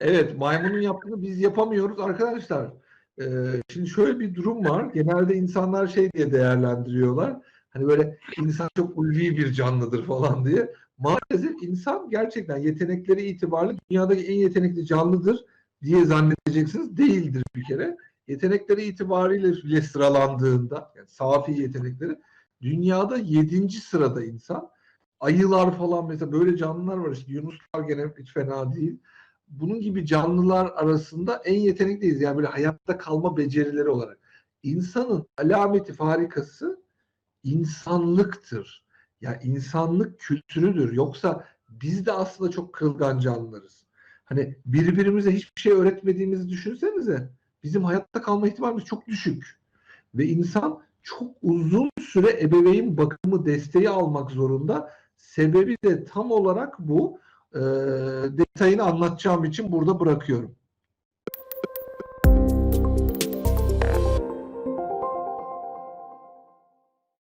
Evet, maymunun yaptığını biz yapamıyoruz arkadaşlar. Ee, şimdi şöyle bir durum var. Genelde insanlar şey diye değerlendiriyorlar. Hani böyle insan çok ulvi bir canlıdır falan diye. Maalesef insan gerçekten yetenekleri itibariyle dünyadaki en yetenekli canlıdır diye zannedeceksiniz. Değildir bir kere. Yetenekleri itibariyle bile sıralandığında, yani safi yetenekleri dünyada yedinci sırada insan. Ayılar falan mesela böyle canlılar var işte Yunuslar gene hiç fena değil bunun gibi canlılar arasında en yetenekliyiz. Yani böyle hayatta kalma becerileri olarak. İnsanın alameti farikası insanlıktır. Yani insanlık kültürüdür. Yoksa biz de aslında çok kırılgan canlılarız. Hani birbirimize hiçbir şey öğretmediğimizi düşünsenize. Bizim hayatta kalma ihtimalimiz çok düşük. Ve insan çok uzun süre ebeveyn bakımı desteği almak zorunda. Sebebi de tam olarak bu. Detayını anlatacağım için burada bırakıyorum.